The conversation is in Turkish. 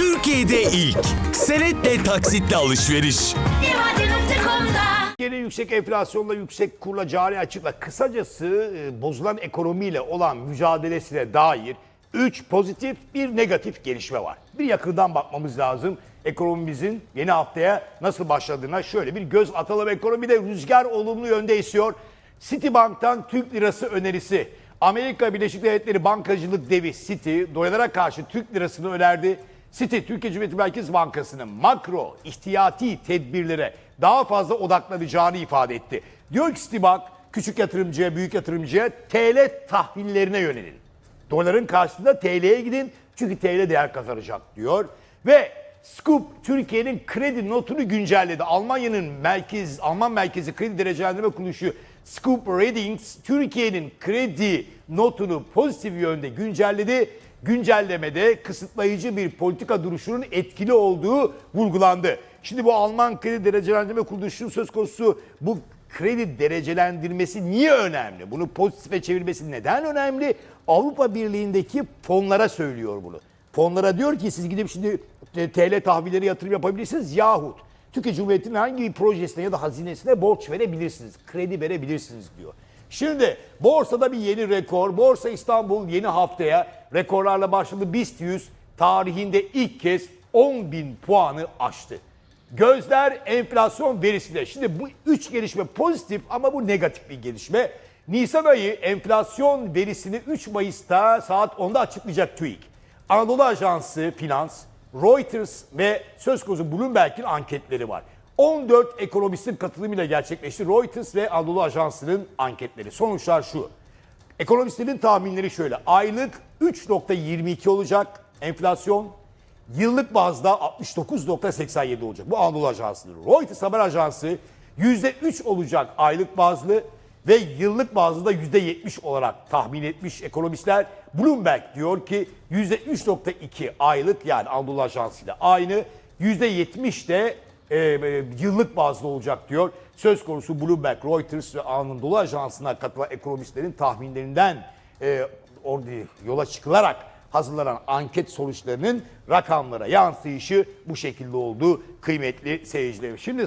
Türkiye'de ilk senetle taksitle alışveriş. Yeni yüksek enflasyonla, yüksek kurla, cari açıkla, kısacası e, bozulan ekonomiyle olan mücadelesine dair 3 pozitif, bir negatif gelişme var. Bir yakından bakmamız lazım. Ekonomimizin yeni haftaya nasıl başladığına şöyle bir göz atalım. Ekonomide rüzgar olumlu yönde esiyor. Citibank'tan Türk lirası önerisi. Amerika Birleşik Devletleri bankacılık devi Citi dolara karşı Türk lirasını önerdi. Citi, Türkiye Cumhuriyeti Merkez Bankası'nın makro ihtiyati tedbirlere daha fazla odaklanacağını ifade etti. Diyor ki Citibank, küçük yatırımcıya, büyük yatırımcıya TL tahvillerine yönelin. Doların karşısında TL'ye gidin çünkü TL değer kazanacak diyor. Ve Scoop Türkiye'nin kredi notunu güncelledi. Almanya'nın merkez Alman merkezi kredi derecelendirme kuruluşu Scoop Ratings Türkiye'nin kredi notunu pozitif yönde güncelledi. Güncellemede kısıtlayıcı bir politika duruşunun etkili olduğu vurgulandı. Şimdi bu Alman kredi derecelendirme kuruluşunun söz konusu bu kredi derecelendirmesi niye önemli? Bunu pozitife çevirmesi neden önemli? Avrupa Birliği'ndeki fonlara söylüyor bunu. Fonlara diyor ki siz gidip şimdi TL tahvilleri yatırım yapabilirsiniz yahut Türkiye Cumhuriyeti'nin hangi projesine ya da hazinesine borç verebilirsiniz, kredi verebilirsiniz diyor. Şimdi borsada bir yeni rekor. Borsa İstanbul yeni haftaya rekorlarla başladı. BIST 100 tarihinde ilk kez 10 bin puanı aştı. Gözler enflasyon verisinde. Şimdi bu üç gelişme pozitif ama bu negatif bir gelişme. Nisan ayı enflasyon verisini 3 Mayıs'ta saat 10'da açıklayacak TÜİK. Anadolu Ajansı Finans, Reuters ve söz konusu Bloomberg'in anketleri var. 14 ekonomistin katılımıyla gerçekleşti. Reuters ve Anadolu Ajansı'nın anketleri. Sonuçlar şu. Ekonomistlerin tahminleri şöyle. Aylık 3.22 olacak enflasyon. Yıllık bazda 69.87 olacak. Bu Anadolu Ajansı'dır. Reuters Haber Ajansı %3 olacak aylık bazlı ve yıllık bazlı da %70 olarak tahmin etmiş ekonomistler. Bloomberg diyor ki %3.2 aylık yani Anadolu Ajansı ile aynı. %70 de e, e, yıllık bazlı olacak diyor. Söz konusu Bloomberg, Reuters ve Anadolu Ajansı'na katılan ekonomistlerin tahminlerinden e, orada yola çıkılarak hazırlanan anket sonuçlarının rakamlara yansıyışı bu şekilde oldu kıymetli seyircilerim. Şimdi